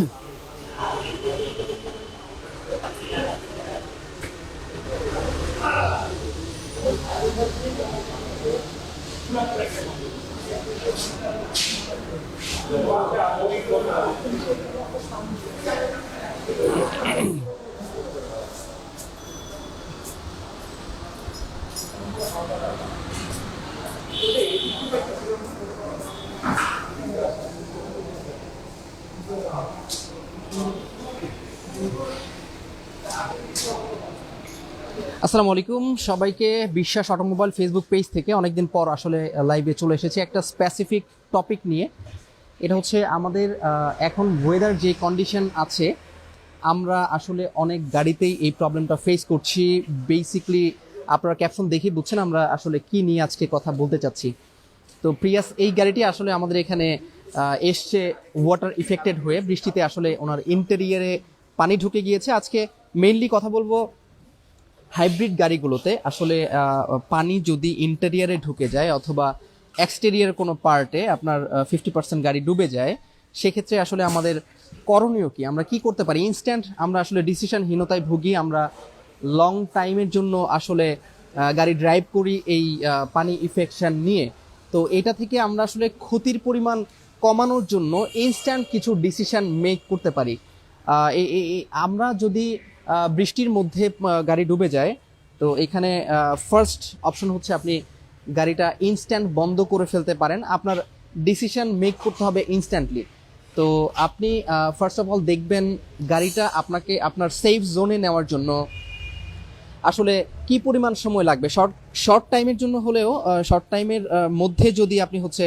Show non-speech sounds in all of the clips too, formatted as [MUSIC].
Thank [LAUGHS] আসসালামু আলাইকুম। সবাইকে বিশ্বাস অটোমোবাইল ফেসবুক পেজ থেকে অনেকদিন পর আসলে লাইভে চলে এসেছি একটা স্পেসিফিক টপিক নিয়ে। এটা হচ্ছে আমাদের এখন ওয়েদার যে কন্ডিশন আছে, আমরা আসলে অনেক গাড়িতেই এই প্রবলেমটা ফেস করছি। বেসিকলি আপনারা ক্যাপশন দেখে বুঝছেন আমরা আসলে কি নিয়ে আজকে কথা বলতে চাচ্ছি। তো প্রিয়াস, এই গাড়িটি আসলে আমাদের এখানে এসছে ওয়াটার ইফেক্টেড হয়ে। বৃষ্টিতে আসলে ওনার ইন্টেরিয়ারে পানি ঢুকে গিয়েছে। আজকে মেইনলি কথা বলব হাইব্রিড গাড়িগুলোতে আসলে পানি যদি ইন্টেরিয়ারে ঢুকে যায় অথবা এক্সটেরিয়ার কোনো পার্টে আপনার ফিফটি পার্সেন্ট গাড়ি ডুবে যায়, সেক্ষেত্রে আসলে আমাদের করণীয় কি? আমরা কি করতে পারি? ইনস্ট্যান্ট আমরা আসলে ডিসিশনহীনতায় ভুগি, আমরা লং টাইমের জন্য আসলে গাড়ি ড্রাইভ করি এই পানি ইফেকশন নিয়ে। তো এটা থেকে আমরা আসলে ক্ষতির পরিমাণ কমানোর জন্য ইনস্ট্যান্ট কিছু ডিসিশন মেক করতে পারি। আমরা যদি বৃষ্টির মধ্যে গাড়ি ডুবে যায়। তো এখানে ফার্স্ট অপশন হচ্ছে আপনি গাড়িটা ইনস্ট্যান্ট বন্ধ করে ফেলতে পারেন। আপনার ডিসিশন মেক করতে হবে ইনস্ট্যান্টলি তো আপনি ফার্স্ট অফ অল দেখবেন গাড়িটা আপনাকে আপনার সেফ জোনে নেওয়ার জন্য আসলে কি পরিমাণ সময় লাগবে? শর্ট শর্ট টাইমের জন্য হলেও শর্ট টাইমের মধ্যে যদি আপনি হচ্ছে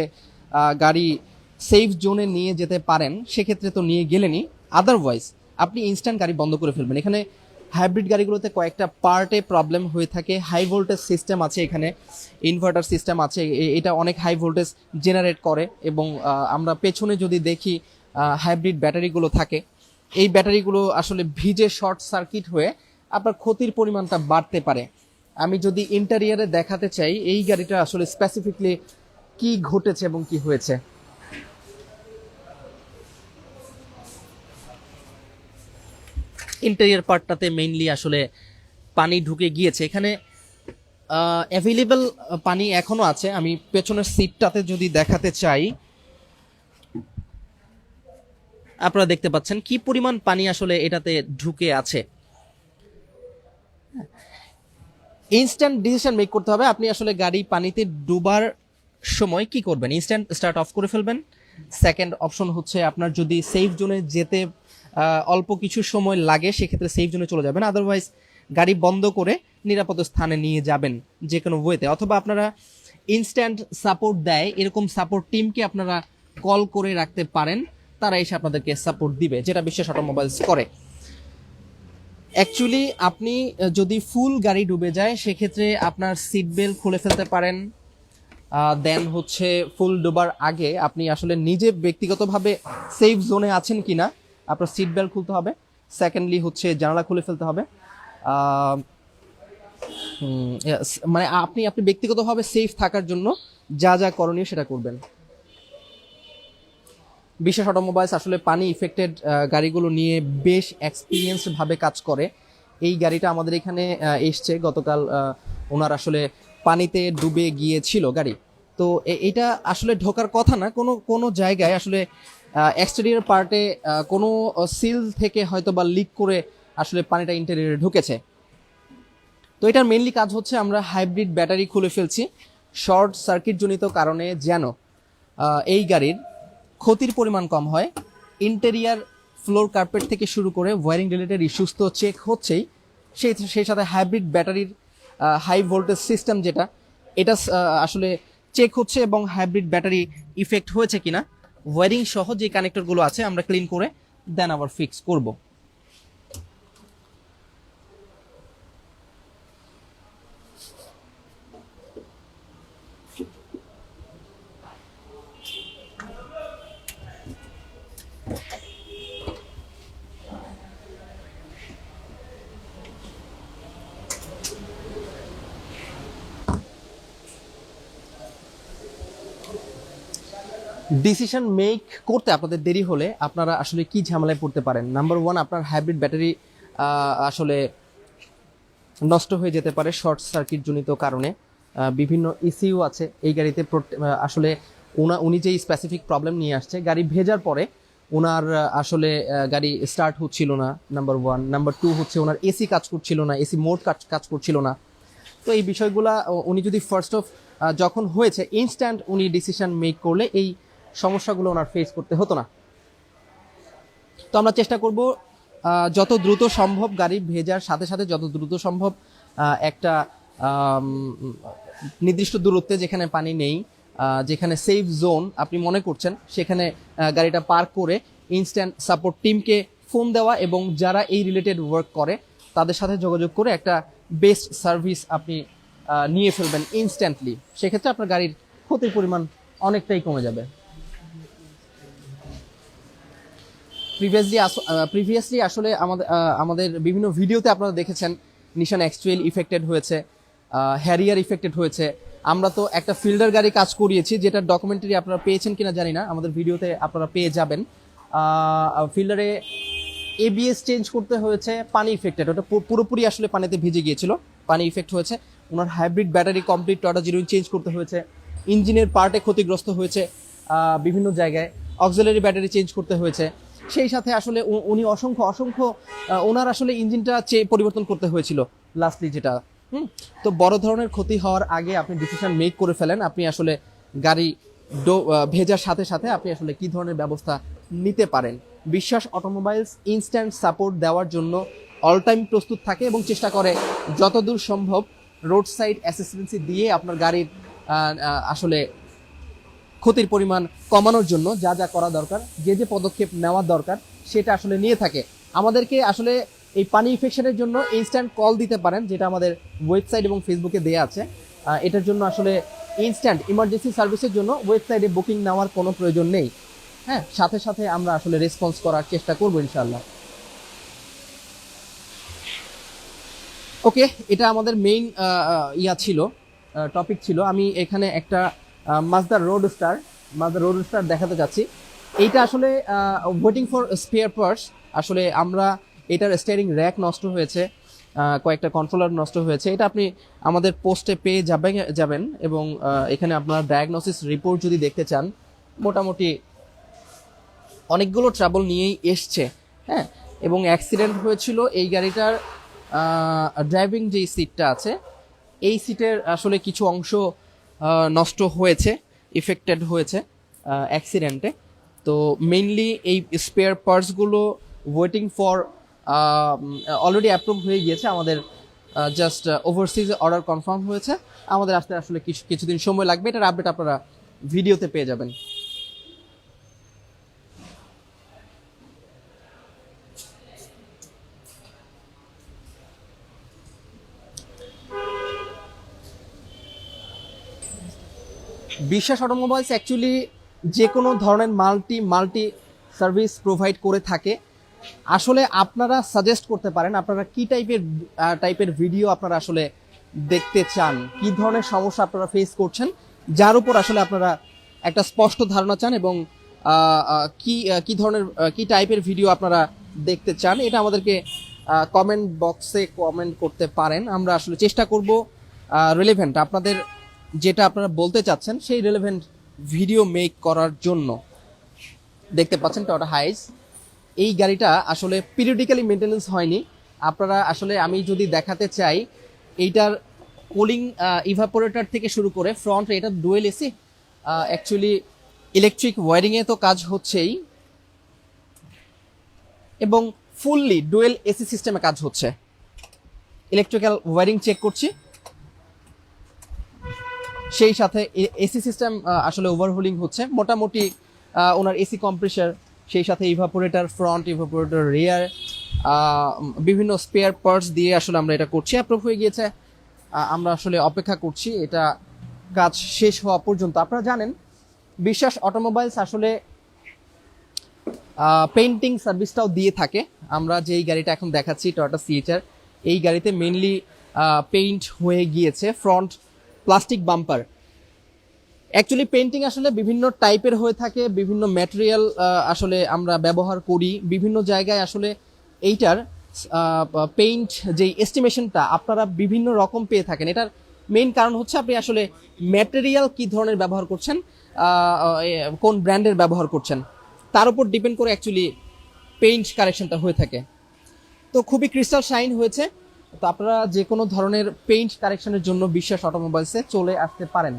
গাড়ি সেফ জোনে নিয়ে যেতে পারেন, সেক্ষেত্রে তো নিয়ে গেলেনি আদারওয়াইজ আপনি ইনস্ট্যান্ট গাড়ি বন্ধ করে ফেলবেন। এখানে হাইব্রিড গাড়িগুলোতে কয়েকটা পার্টে প্রবলেম হয়ে থাকে। হাই ভোল্টেজ সিস্টেম আছে এখানে ইনভার্টার সিস্টেম আছে এটা অনেক হাই ভোল্টেজ জেনারেট করে এবং আমরা পেছনে যদি দেখি হাইব্রিড ব্যাটারিগুলো থাকে। এই ব্যাটারিগুলো আসলে ভিজে শর্ট সার্কিট হয়ে আপনার ক্ষতির পরিমাণটা বাড়তে পারে। আমি যদি ইন্টেরিয়ারে দেখাতে চাই, এই গাড়িটা আসলে স্পেসিফিকলি কি ঘটেছে এবং কি হয়েছে? ইন্টেরিয়ার পার্টটাতে মেইনলি আসলে পানি ঢুকে গিয়েছে। এখানে অ্যাভেলেবল পানি এখনও আছে। আমি পেছনের সিটটাতে যদি দেখাতে চাই, আপনারা দেখতে পাচ্ছেন কি পরিমাণ পানি আসলে এটাতে ঢুকে আছে। ইনস্ট্যান্ট ডিসিশন মেক করতে হবে। আপনি আসলে গাড়ি পানিতে ডুবার সময় কি করবেন? ইনস্ট্যান্ট স্টার্ট অফ করে ফেলবেন। সেকেন্ড অপশন হচ্ছে আপনার যদি সেফ জোনে যেতে অল্প কিছু সময় লাগে, সেক্ষেত্রে সেফ জোনে চলে যাবেন। আদারওয়াইজ গাড়ি বন্ধ করে নিরাপদ স্থানে নিয়ে যাবেন যে কোনো ওয়েতে অথবা আপনারা ইনস্ট্যান্ট সাপোর্ট দেয়, এরকম সাপোর্ট টিমকে আপনারা কল করে রাখতে পারেন, তারা এসে আপনাদেরকে সাপোর্ট দিবে, যেটা বিশ্বাস অটোমোবাইলস করে। অ্যাকচুয়ালি আপনি যদি ফুল গাড়ি ডুবে যায়, সেক্ষেত্রে আপনার সিট বেল্ট খুলে ফেলতে পারেন। দেন হচ্ছে ফুল ডুবার আগে আপনি আসলে নিজে ব্যক্তিগতভাবে সেফ জোনে আছেন কিনা আপনার সিট বেল্ট খুলতে হবে। সেকেন্ডলি হচ্ছে জানালা খুলে ফেলতে হবে। মানে আপনি আপনি ব্যক্তিগতভাবে সেফ থাকার জন্য যা যা করণীয় সেটা করবেন। বিশেষ অটোমোবাইলস আসলে পানি ইফেক্টেড গাড়িগুলো নিয়ে বেশ এক্সপিরিয়েন্সড ভাবে কাজ করে। এই গাড়িটা আমাদের এখানে এসছে। গতকাল ওনার আসলে পানিতে ডুবে গিয়েছিল গাড়ি। তো এটা আসলে ঢোকার কথা না। কোনো কোনো জায়গায় আসলে এক্সটেরিয়র পার্টে কোনো সিল থেকে হয়তো বা লিক করে আসলে পানিটা ইন্টেরিয়রে ঢুকেছে। তো এটার মেনলি কাজ হচ্ছে আমরা হাইব্রিড ব্যাটারি খুলে ফেলছি। শর্ট সার্কিট জনিত কারণে যেন এই গাড়ির ক্ষতির পরিমাণ কম হয়। ইন্টেরিয়ার ফ্লোর কার্পেট থেকে শুরু করে ওয়ারিং রিলেটেড ইস্যুস তো চেক হচ্ছেই। সেই সেই সাথে হাইব্রিড ব্যাটারির হাই ভোল্টেজ সিস্টেম যেটা, এটা আসলে চেক হচ্ছে এবং হাইব্রিড ব্যাটারি ইফেক্ট হয়েছে কিনা। ওয়ারিং সহ যে কানেক্টরগুলো আছে আমরা ক্লিন করে দেন আবার ফিক্স করব। ডিসিশন মেক করতে আপনাদের দেরি হলে আপনারা আসলে কি ঝামেলায় পড়তে পারেন? নাম্বার ওয়ান আপনার হাইব্রিড ব্যাটারি আসলে নষ্ট হয়ে যেতে পারে শর্ট সার্কিট জনিত কারণে। বিভিন্ন ইসিউ আছে এই গাড়িতে আসলে ওনা উনি যেই স্পেসিফিক প্রবলেম নিয়ে আসছে, গাড়ি ভেজার পরে ওনার আসলে গাড়ি স্টার্ট হচ্ছিল না নাম্বার ওয়ান নাম্বার টু হচ্ছে ওনার এসি কাজ করছিল না এসি মোড কাজ কাজ করছিল না। তো এই বিষয়গুলা উনি যদি ফার্স্ট অফ যখন হয়েছে ইনস্ট্যান্ট উনি ডিসিশন মেক করলে এই সমস্যাগুলো ওনার ফেস করতে হতো না। তো আমরা চেষ্টা করব যত দ্রুত সম্ভব গাড়ি ভেজার সাথে সাথে যত দ্রুত সম্ভব একটা নির্দিষ্ট দূরত্বে যেখানে পানি নেই যেখানে সেফ জোন আপনি মনে করছেন, সেখানে গাড়িটা পার্ক করে ইনস্ট্যান্ট সাপোর্ট টিমকে ফোন দেওয়া এবং যারা এই রিলেটেড ওয়ার্ক করে, তাদের সাথে যোগাযোগ করে একটা বেস্ট সার্ভিস আপনি নিয়ে ফেলবেন ইনস্ট্যান্টলি সেক্ষেত্রে আপনার গাড়ির ক্ষতির পরিমাণ অনেকটাই কমে যাবে। প্রিভিয়াসলি প্রিভিয়াসলি আসলে আমাদের আমাদের বিভিন্ন ভিডিওতে আপনারা দেখেছেন নিশান এক্সটুয়েল ইফেক্টেড হয়েছে হ্যারিয়ার ইফেক্টেড হয়েছে। আমরা তো একটা ফিল্ডার গাড়ি কাজ করিয়েছি, যেটা ডকুমেন্টারি আপনারা পেয়েছেন কিনা জানি না, আমাদের ভিডিওতে আপনারা পেয়ে যাবেন। ফিল্ডারে এবিএস চেঞ্জ করতে হয়েছে, পানি ইফেক্টেড ওটা পুরোপুরি আসলে পানিতে ভিজে গিয়েছিল, পানি ইফেক্ট হয়েছে। ওনার হাইব্রিড ব্যাটারি কমপ্লিট টটা জিরো চেঞ্জ করতে হয়েছে ইঞ্জিনের পার্টে ক্ষতিগ্রস্ত হয়েছে বিভিন্ন জায়গায়। অক্সিলারি ব্যাটারি চেঞ্জ করতে হয়েছে। সেই সাথে আসলে উনি অসংখ্য অসংখ্য ওনার আসলে ইঞ্জিনটা চে পরিবর্তন করতে হয়েছিল লাস্টলি যেটা। হুম? তো বড় ধরনের ক্ষতি হওয়ার আগে আপনি ডিসিশন মেক করে ফেলেন, আপনি আসলে গাড়ি ভেজার সাথে সাথে আপনি আসলে কি ধরনের ব্যবস্থা নিতে পারেন। বিশ্বাস অটোমোবাইলস ইনস্ট্যান্ট সাপোর্ট দেওয়ার জন্য অল টাইম প্রস্তুত থাকে এবং চেষ্টা করে যতদূর সম্ভব রোড সাইড অ্যাসিস্ট্যান্সি দিয়ে আপনার গাড়ির আসলে ক্ষতির পরিমাণ কমানোর জন্য যা যা করা দরকার, যে যে পদক্ষেপ নেওয়া দরকার, সেটা আসলে নিয়ে থাকে। আমাদেরকে আসলে এই পানি ইনফেকশনের জন্য ইনস্ট্যান্ট কল দিতে পারেন, যেটা আমাদের ওয়েবসাইট এবং ফেসবুকে দেওয়া আছে। এটার জন্য আসলে ইনস্ট্যান্ট ইমার্জেন্সি সার্ভিসের জন্য ওয়েবসাইটে বুকিং নেওয়ার কোনো প্রয়োজন নেই। হ্যাঁ সাথে সাথে আমরা আসলে রেসপন্স করার চেষ্টা করব ইনশাল্লাহ ওকে এটা আমাদের মেইন ইয়া ছিল টপিক ছিল। আমি এখানে একটা মাজদার রোড স্টার মাজদার রোড স্টার দেখাতে চাচ্ছি এইটা আসলে ওয়েটিং ফর স্পেয়ার পার্টস আসলে আমরা এটার স্টিয়ারিং র্যাক নষ্ট হয়েছে কয়েকটা কন্ট্রোলার নষ্ট হয়েছে। এটা আপনি আমাদের পোস্টে পেয়ে যাবেন যাবেন এবং এখানে আপনার ডায়াগনোসিস রিপোর্ট যদি দেখতে চান, মোটামুটি অনেকগুলো ট্রাবল নিয়েই এসছে হ্যাঁ? এবং অ্যাক্সিডেন্ট হয়েছিল এই গাড়িটার ড্রাইভিং যে সিটটা আছে, এই সিটের আসলে কিছু অংশ নষ্ট হয়েছে ইফেক্টেড হয়েছে অ্যাক্সিডেন্টে তো মেইনলি এই স্পেয়ার পার্টসগুলো ওয়েটিং ফর অলরেডি অ্যাপ্রুভ হয়ে গিয়েছে। আমাদের জাস্ট ওভারসিজ অর্ডার কনফার্ম হয়েছে। আমাদের আসতে আসলে কিছু, কিছুদিন সময় লাগবে। এটার আপডেট আপনারা ভিডিওতে পেয়ে যাবেন। বিশ্বাস অটোমোবাইলস অ্যাকচুয়ালি যে কোনো ধরনের মাল্টি মাল্টি সার্ভিস প্রোভাইড করে থাকে। আসলে আপনারা সাজেস্ট করতে পারেন, আপনারা কি টাইপের টাইপের ভিডিও আপনারা আসলে দেখতে চান, কি ধরনের সমস্যা আপনারা ফেস করছেন, যার উপর আসলে আপনারা একটা স্পষ্ট ধারণা চান এবং কি কি ধরনের কি টাইপের ভিডিও আপনারা দেখতে চান, এটা আমাদেরকে কমেন্ট বক্সে কমেন্ট করতে পারেন। আমরা আসলে চেষ্টা করব রিলেভেন্ট আপনাদের যেটা আপনারা বলতে চাচ্ছেন, সেই রেলেভেন্ট ভিডিও মেক করার জন্য। দেখতে পাচ্ছেন টটা হাইস এই গাড়িটা আসলে পিরিয়ডিক্যালি মেনটেনেন্স হয়নি। আপনারা আসলে আমি যদি দেখাতে চাই, এইটার কুলিং ইভাপোরেটর থেকে শুরু করে ফ্রন্ট এটা ডুয়েল এসি অ্যাকচুয়ালি ইলেকট্রিক ওয়ারিংয়ে তো কাজ হচ্ছেই। এবং ফুললি ডুয়েল এসি সিস্টেমে কাজ হচ্ছে। ইলেকট্রিক্যাল ওয়ারিং চেক করছি। সেই সাথে এসি সিস্টেম আসলে ওভারহোলিং হচ্ছে। মোটামুটি ওনার এসি কম্প্রেসার সেই সাথে ইভাপোরেটর ফ্রন্ট ইভাপোরেটর রেয়ার বিভিন্ন স্পেয়ার পার্টস দিয়ে আসলে আমরা এটা করছি। অ্যাপ্রুভ হয়ে গিয়েছে। আমরা আসলে অপেক্ষা করছি। এটা কাজ শেষ হওয়া পর্যন্ত। আপনারা জানেন, বিশ্বাস অটোমোবাইলস আসলে পেইন্টিং সার্ভিসটাও দিয়ে থাকে। আমরা যেই গাড়িটা এখন দেখাচ্ছি টয়টা সিএচআর এই গাড়িতে মেনলি পেইন্ট হয়ে গিয়েছে। Front plastic bumper. Actually painting আসলে বিভিন্ন টাইপের হয়ে থাকে, বিভিন্ন ম্যাটেরিয়াল আসলে আমরা ব্যবহার করি। বিভিন্ন জায়গায় আসলে এইটার পেইন্ট যে এস্টিমেশনটা আপনারা বিভিন্ন রকম পেয়ে থাকেন। এটার মেইন কারণ হচ্ছে আপনি আসলে ম্যাটেরিয়াল কি ধরনের ব্যবহার করছেন কোন ব্র্যান্ডের ব্যবহার করছেন। তার উপর ডিপেন্ড করে অ্যাকচুয়ালি পেইন্ট কারেকশনটা হয়ে থাকে। তো খুবই ক্রিস্টাল শাইন হয়েছে। তো আপনারা যে কোনো ধরনের পেইন্ট কারেকশনের জন্য বিশ্বাস অটোমোবাইলসে চলে আসতে পারেন।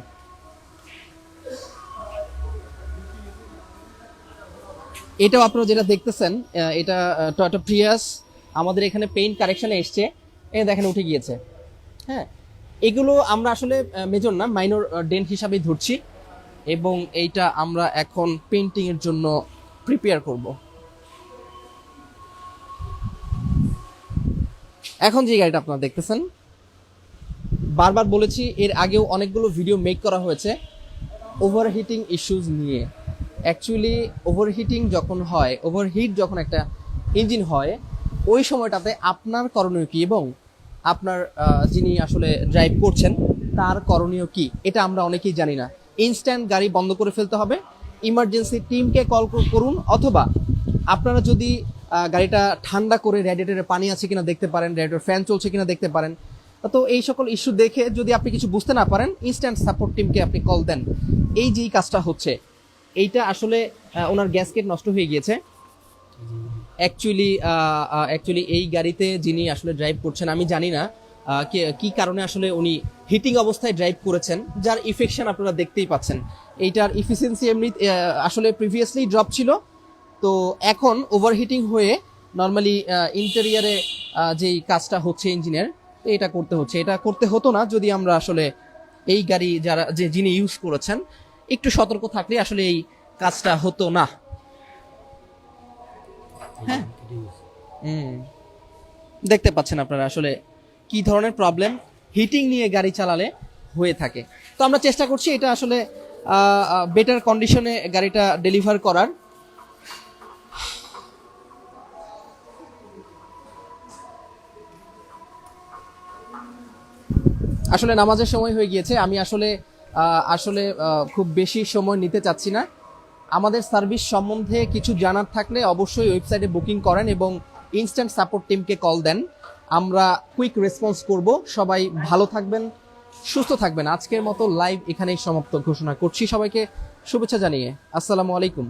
এটাও আপনারা যেটা দেখতেছেন এটা টয়টা প্রিয়াস আমাদের এখানে পেইন্ট কারেকশনে এসছে। এ দেখেন, উঠে গিয়েছে। হ্যাঁ এগুলো আমরা আসলে মেজর না মাইনর ডেন্ট হিসাবেই ধরছি। এবং এইটা আমরা এখন পেইন্টিং এর জন্য প্রিপেয়ার করব। এখন যে গাড়িটা আপনারা দেখতেছেন, বারবার বলেছি, এর আগেও অনেকগুলো ভিডিও মেক করা হয়েছে ওভারহিটিং ইস্যুজ নিয়ে। অ্যাকচুয়ালি ওভারহিটিং যখন হয় ওভারহিট যখন একটা ইঞ্জিন হয়, ওই সময়টাতে আপনার করণীয় কি এবং আপনার যিনি আসলে ড্রাইভ করছেন, তার করণীয় কি? এটা আমরা অনেকেই জানি না। ইনস্ট্যান্ট গাড়ি বন্ধ করে ফেলতে হবে ইমার্জেন্সি টিমকে কল করুন, অথবা আপনারা যদি গাড়িটা ঠান্ডা করে রেডিয়েটরে পানি আছে কিনা দেখতে পারেন রেডিয়েটর ফ্যান চলছে কিনা দেখতে পারেন। তো এই সকল ইস্যু দেখে যদি আপনি কিছু বুঝতে না পারেন ইনস্ট্যান্ট সাপোর্ট টিমকে আপনি কল দেন। এই যে কাজটা হচ্ছে, এইটা আসলে ওনার গ্যাসকেট নষ্ট হয়ে গিয়েছে। অ্যাকচুয়ালি অ্যাকচুয়ালি এই গাড়িতে যিনি আসলে ড্রাইভ করছেন, আমি জানি না কি কারণে আসলে উনি হিটিং অবস্থায় ড্রাইভ করেছেন, যার ইফেকশন আপনারা দেখতেই পাচ্ছেন। এইটার ইফিসিয়েন্সি এমনি আসলে প্রিভিয়াসলি ড্রপ ছিল তো এখন ওভারহিটিং হয়ে নর্মালি ইন্টেরিয়ারে যেই কাজটা হচ্ছে ইঞ্জিনের এটা করতে হচ্ছে। এটা করতে হতো না যদি আমরা আসলে এই গাড়ি যারা, যে যিনি ইউজ করেছেন, একটু সতর্ক থাকলে আসলে এই কাজটা হতো না। হ্যাঁ। দেখতে পাচ্ছেন আপনারা আসলে কি ধরনের প্রবলেম হিটিং নিয়ে গাড়ি চালালে হয়ে থাকে। তো আমরা চেষ্টা করছি এটা আসলে বেটার কন্ডিশনে গাড়িটা ডেলিভার করার। আসলে নামাজের সময় হয়ে গিয়েছে, আমি আসলে আসলে খুব বেশি সময় নিতে চাচ্ছি না। আমাদের সার্ভিস সম্বন্ধে কিছু জানার থাকলে অবশ্যই ওয়েবসাইটে বুকিং করেন এবং ইনস্ট্যান্ট সাপোর্ট টিমকে কল দেন। আমরা কুইক রেসপন্স করব। সবাই ভালো থাকবেন, সুস্থ থাকবেন। আজকের মতো লাইভ এখানেই সমাপ্ত ঘোষণা করছি সবাইকে। শুভেচ্ছা জানিয়ে। আসসালামু আলাইকুম।